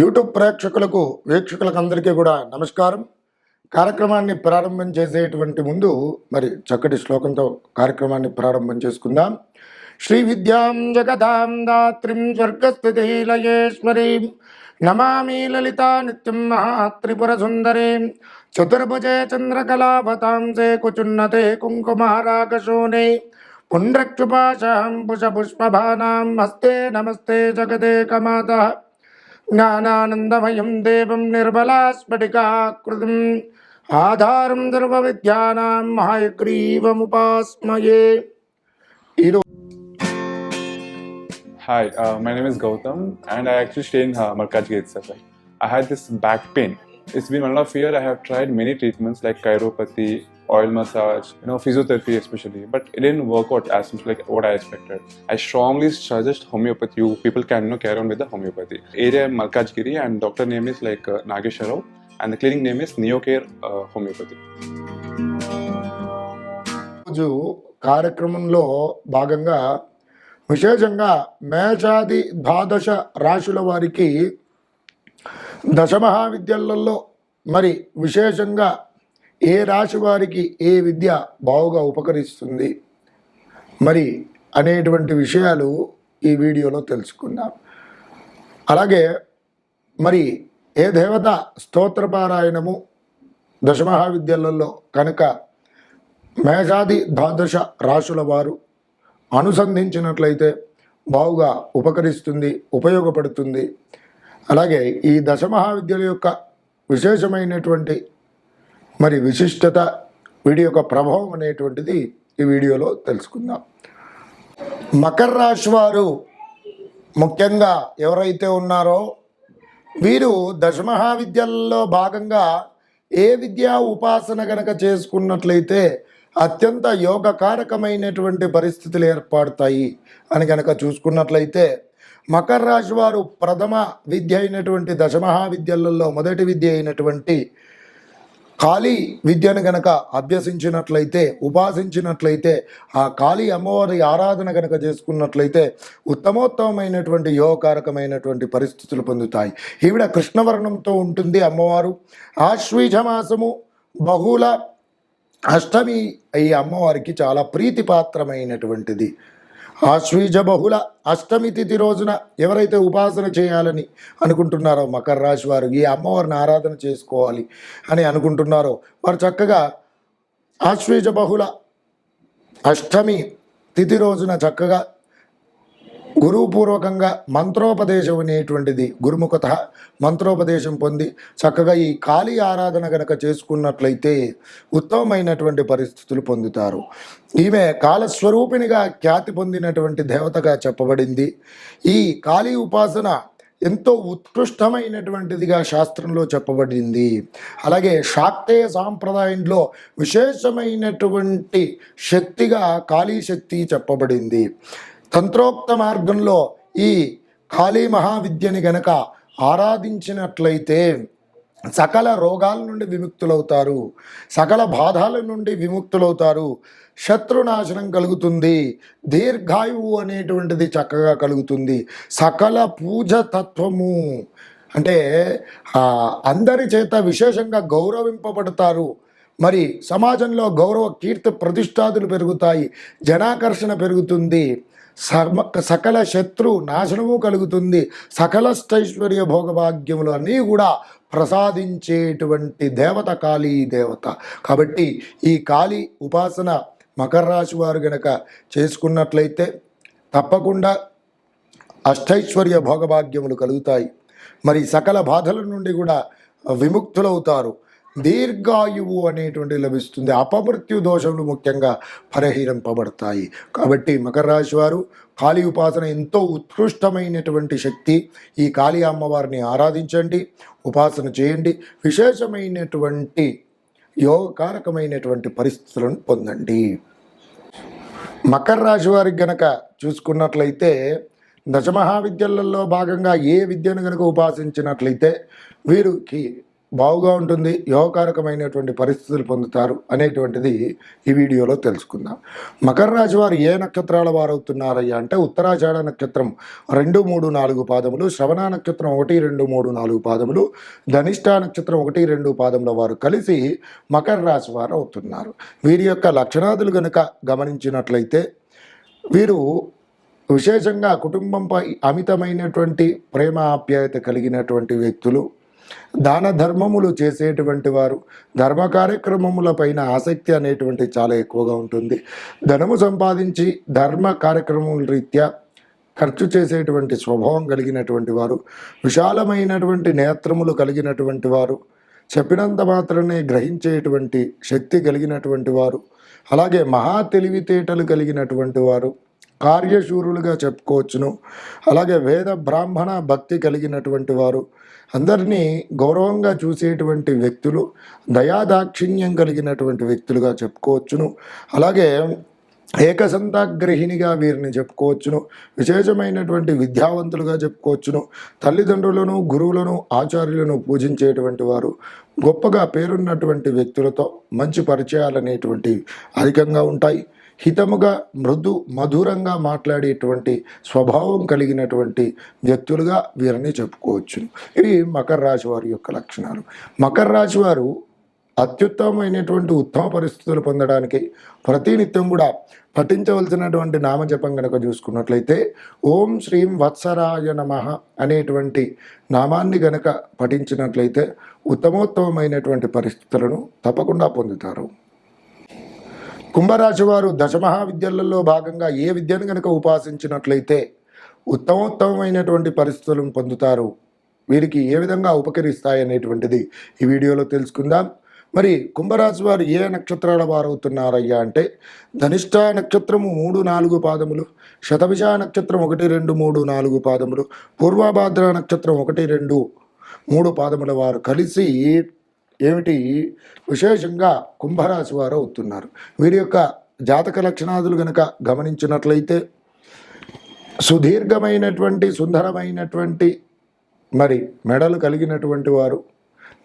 YouTube ప్రేక్షకులకు వీక్షకులకు అందరికీ కూడా నమస్కారం. కార్యక్రమాన్ని ప్రారంభం చేసేటువంటి ముందు మరి చక్కటి శ్లోకంతో కార్యక్రమాన్ని ప్రారంభం చేసుకుందాం. శ్రీ విద్యాం జగదాం దాత్రిం స్వర్గస్థితిలయేశ్వరీం నమామి లలితా నిత్యం మహాత్రిపుర సుందరీం. చతుర్భుజే చంద్రకళావతాంసే కుచున్నతే కుంకుమారాకశోనే పుండ్రక్షుపాశాం పుష్పభానాం హస్తే నమస్తే జగదే కమాత జ్ఞానానందమయం దేవం నిర్మలాస్ఫటికాకృతిం ఆధారం సర్వవిద్యానాం మహాయగ్రీవముపాస్మయే ఈరోజు Hi, uh, my name is Gautam, and I actually stay in uh, Malkajgiri itself. Like, I had this back pain. It's been one and a half year. I have tried many treatments like chiropathy, oil massage, you know, physiotherapy especially, but it didn't work out as much like what I expected. I strongly suggest homeopathy. You people can you know, carry on with the homeopathy. Area Malkajgiri, and doctor name is like uh, Nagesha Rao, and the clinic name is Neocare uh, Homeopathy. రోజు కార్యక్రమంలో భాగంగా విశేషంగా మేషాది ద్వాదశ రాశుల వారికి దశమహావిద్యలలో మరి విశేషంగా ఏ రాశి వారికి ఏ విద్య బావుగా ఉపకరిస్తుంది? మరి అనేటువంటి విషయాలు ఈ వీడియోలో తెలుసుకుందాం. అలాగే మరి ఏ దేవత స్తోత్రపారాయణము దశమహావిద్యలలో కనుక మేషాది ద్వాదశ రాశుల వారు అనుసంధించినట్లయితే బావుగా ఉపకరిస్తుంది ఉపయోగపడుతుంది. అలాగే ఈ దశమహావిద్యల యొక్క విశేషమైనటువంటి మరి విశిష్టత వీడి యొక్క ప్రభావం అనేటువంటిది ఈ వీడియోలో తెలుసుకుందాం. మకర రాశి వారు ముఖ్యంగా ఎవరైతే ఉన్నారో వీరు దశమహావిద్యలలో భాగంగా ఏ విద్యా ఉపాసన గనక చేసుకున్నట్లయితే అత్యంత యోగకారకమైనటువంటి పరిస్థితులు ఏర్పడతాయి అని గనక చూసుకున్నట్లయితే మకర రాశి వారు ప్రథమ విద్య అయినటువంటి దశమహావిద్యలలో మొదటి విద్య అయినటువంటి కాళీ విద్యను గనక అభ్యసించినట్లయితే ఉపాసించినట్లయితే ఆ కాళీ అమ్మవారి ఆరాధన గనక చేసుకున్నట్లయితే ఉత్తమోత్తమైనటువంటి యోగకారకమైనటువంటి పరిస్థితులు పొందుతాయి. ఈవిడ కృష్ణవర్ణంతో ఉంటుంది అమ్మవారు. ఆశ్వీజ మాసము బహుళ అష్టమి ఈ అమ్మవారికి చాలా ప్రీతిపాత్రమైనటువంటిది. ఆశ్వీజ బహుళ అష్టమి తిథి రోజున ఎవరైతే ఉపాసన చేయాలని అనుకుంటున్నారో మకర రాశి వారు ఈ అమ్మవారిని ఆరాధన చేసుకోవాలి అని అనుకుంటున్నారో వారు చక్కగా ఆశ్వీజ బహుళ అష్టమి తిథి రోజున చక్కగా గురుపూర్వకంగా మంత్రోపదేశం అనేటువంటిది గురుముఖత మంత్రోపదేశం పొంది చక్కగా ఈ కాళీ ఆరాధన గనక చేసుకున్నట్లయితే ఉత్తమమైనటువంటి పరిస్థితులు పొందుతారు. ఈమె కాలస్వరూపిణిగా ఖ్యాతి పొందినటువంటి దేవతగా చెప్పబడింది. ఈ కాళీ ఉపాసన ఎంతో ఉత్కృష్టమైనటువంటిదిగా శాస్త్రంలో చెప్పబడింది. అలాగే శాక్తేయ సాంప్రదాయంలో విశేషమైనటువంటి శక్తిగా కాళీ శక్తి చెప్పబడింది. తంత్రోక్త మార్గంలో ఈ కాళీ మహావిద్యని గనక ఆరాధించినట్లయితే సకల రోగాల నుండి విముక్తులవుతారు. సకల బాధల నుండి విముక్తులవుతారు. శత్రునాశనం కలుగుతుంది. దీర్ఘాయువు అనేటువంటిది చక్కగా కలుగుతుంది. సకల పూజ తత్వము అంటే అందరి చేత విశేషంగా గౌరవింపబడతారు. మరి సమాజంలో గౌరవ కీర్తి ప్రతిష్టాదులు పెరుగుతాయి. జనాకర్షణ పెరుగుతుంది. సమ సకల శత్రు నాశనము కలుగుతుంది. సకల స్థైశ్వర్య భోగభాగ్యములు అన్నీ కూడా ప్రసాదించేటువంటి దేవత కాళీ దేవత. కాబట్టి ఈ కాళీ ఉపాసన మకర రాశి వారు గనక చేసుకున్నట్లయితే తప్పకుండా అష్టైశ్వర్య భోగభాగ్యములు కలుగుతాయి. మరి సకల బాధల నుండి కూడా విముక్తులవుతారు. దీర్ఘాయువు అనేటువంటి లభిస్తుంది. అపమృత్యు దోషములు ముఖ్యంగా పరిహరింపబడతాయి. కాబట్టి మకర రాశి వారు కాళీ ఉపాసన ఎంతో ఉత్కృష్టమైనటువంటి శక్తి. ఈ కాళీ అమ్మవారిని ఆరాధించండి ఉపాసన చేయండి విశేషమైనటువంటి యోగకారకమైనటువంటి పరిస్థితులను పొందండి. మకర రాశి వారికి గనక చూసుకున్నట్లయితే దశమహావిద్యలలో భాగంగా ఏ విద్యను గనక ఉపాసించినట్లయితే వీరికి బాగుగా ఉంటుంది యోగకారకమైనటువంటి పరిస్థితులు పొందుతారు అనేటువంటిది ఈ వీడియోలో తెలుసుకుందాం. మకర రాశి వారు ఏ నక్షత్రాల వారు అవుతున్నారయ్యా అంటే ఉత్తరాషాఢ నక్షత్రం రెండు మూడు నాలుగు పాదములు శ్రవణ నక్షత్రం ఒకటి రెండు మూడు నాలుగు పాదములు ధనిష్ట నక్షత్రం ఒకటి రెండు పాదముల వారు కలిసి మకర రాశి వారు అవుతున్నారు. వీరి యొక్క లక్షణాదులు కనుక గమనించినట్లయితే వీరు విశేషంగా కుటుంబంపై అమితమైనటువంటి ప్రేమ ఆప్యాయత కలిగినటువంటి వ్యక్తులు దాన ధర్మములు చేసేటువంటి వారు ధర్మ కార్యక్రమముల పైన ఆసక్తి అనేటువంటి చాలా ఎక్కువగా ఉంటుంది. ధనము సంపాదించి ధర్మ కార్యక్రమముల రీత్యా ఖర్చు చేసేటువంటి స్వభావం కలిగినటువంటి వారు విశాలమైనటువంటి నేత్రములు కలిగినటువంటి వారు చెప్పినంత మాత్రమే గ్రహించేటువంటి శక్తి కలిగినటువంటి వారు అలాగే మహా తెలివితేటలు కలిగినటువంటి వారు కార్యశూరులుగా చెప్పుకోవచ్చును అలాగే వేద బ్రాహ్మణ భక్తి కలిగినటువంటి వారు అందరినీ గౌరవంగా చూసేటువంటి వ్యక్తులు దయాదాక్షిణ్యం కలిగినటువంటి వ్యక్తులుగా చెప్పుకోవచ్చును. అలాగే ఏకసంతాగ్రహిణిగా వీరిని చెప్పుకోవచ్చును. విశేషమైనటువంటి విద్యావంతులుగా చెప్పుకోవచ్చును. తల్లిదండ్రులను గురువులను ఆచార్యులను పూజించేటువంటి వారు గొప్పగా పేరున్నటువంటి వ్యక్తులతో మంచి పరిచయాలు అనేటువంటి అధికంగా ఉంటాయి. హితముగా మృదు మధురంగా మాట్లాడేటువంటి స్వభావం కలిగినటువంటి వ్యక్తులుగా వీరిని చెప్పుకోవచ్చు. ఇవి మకర రాశి వారి యొక్క లక్షణాలు. మకర రాశి వారు అత్యుత్తమమైనటువంటి ఉత్తమ పరిస్థితులు పొందడానికి ప్రతినిత్యం కూడా పఠించవలసినటువంటి నామజపం కనుక చూసుకున్నట్లయితే ఓం శ్రీం వత్సరాయ నమ అనేటువంటి నామాన్ని గనక పఠించినట్లయితే ఉత్తమోత్తమమైనటువంటి పరిస్థితులను తప్పకుండా పొందుతారు. కుంభరాశి వారు దశమహావిద్యలలో భాగంగా ఏ విద్యను కనుక ఉపాసించినట్లయితే ఉత్తమోత్తమైనటువంటి పరిస్థితులను పొందుతారు. వీరికి ఏ విధంగా ఉపకరిస్తాయి అనేటువంటిది ఈ వీడియోలో తెలుసుకుందాం. మరి కుంభరాశి వారు ఏ నక్షత్రాల వారు అవుతున్నారయ్యా అంటే ధనిష్ట నక్షత్రము మూడు నాలుగు పాదములు శతభిష నక్షత్రం ఒకటి రెండు మూడు నాలుగు పాదములు పూర్వభాద్ర నక్షత్రం ఒకటి రెండు మూడు పాదముల వారు కలిసి ఏమిటి? విశేషంగా కుంభరాశి వారు అవుతున్నారు. వీరి యొక్క జాతక లక్షణాదులు గనక గమనించినట్లయితే సుదీర్ఘమైనటువంటి సుందరమైనటువంటి మరి మెడలు కలిగినటువంటి వారు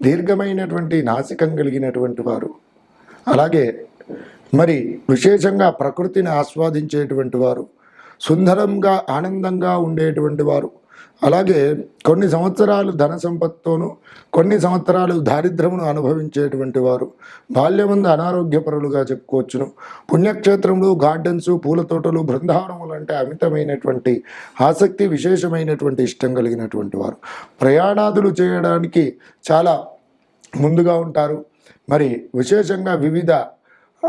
దీర్ఘమైనటువంటి నాసికం కలిగినటువంటి వారు అలాగే మరి విశేషంగా ప్రకృతిని ఆస్వాదించేటువంటి వారు సుందరంగా ఆనందంగా ఉండేటువంటి వారు అలాగే కొన్ని సంవత్సరాలు ధన సంపత్తోను కొన్ని సంవత్సరాలు దారిద్ర్యమును అనుభవించేటువంటి వారు బాల్యమందు అనారోగ్యపరులుగా చెప్పుకోవచ్చును. పుణ్యక్షేత్రములు గార్డెన్స్ పూల తోటలు బృందావనములు అంటే అమితమైనటువంటి ఆసక్తి విశేషమైనటువంటి ఇష్టం కలిగినటువంటి వారు. ప్రయాణాదులు చేయడానికి చాలా ముందుగా ఉంటారు. మరి విశేషంగా వివిధ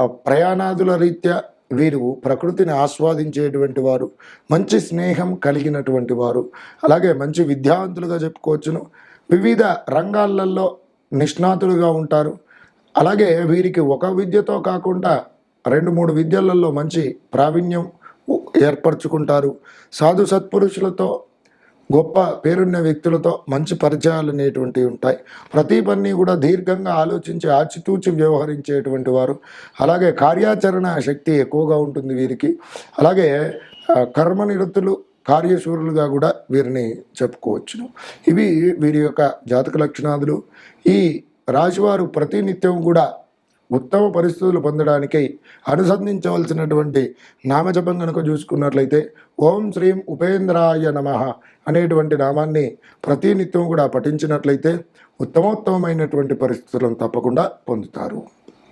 ప్రయాణాదుల రీత్యా వీరు ప్రకృతిని ఆస్వాదించేటువంటి వారు మంచి స్నేహం కలిగినటువంటి వారు. అలాగే మంచి విద్యావంతులుగా చెప్పుకోవచ్చును. వివిధ రంగాలలో నిష్ణాతులుగా ఉంటారు. అలాగే వీరికి ఒక విద్యతో కాకుండా రెండు మూడు విద్యలలో మంచి ప్రావీణ్యం ఏర్పరచుకుంటారు. సాధు సత్పురుషులతో గొప్ప పేరున్న వ్యక్తులతో మంచి పరిచయాలు అనేటువంటివి ఉంటాయి. ప్రతి పని కూడా దీర్ఘంగా ఆలోచించి ఆచితూచి వ్యవహరించేటువంటి వారు. అలాగే కార్యాచరణ శక్తి ఎక్కువగా ఉంటుంది వీరికి. అలాగే కర్మ కర్మనిరతులు కార్యశూరులుగా కూడా వీరిని చెప్పుకోవచ్చును. ఇవి వీరి యొక్క జాతక లక్షణాదులు. ఈ రాశివారు ప్రతినిత్యం కూడా ఉత్తమ పరిస్థితులు పొందడానికి అనుసంధించవలసినటువంటి నామజపం కనుక చూసుకున్నట్లయితే ఓం శ్రీం ఉపేంద్రాయ నమ అనేటువంటి నామాన్ని ప్రతినిత్యం కూడా పఠించినట్లయితే ఉత్తమోత్తమైనటువంటి పరిస్థితులను తప్పకుండా పొందుతారు.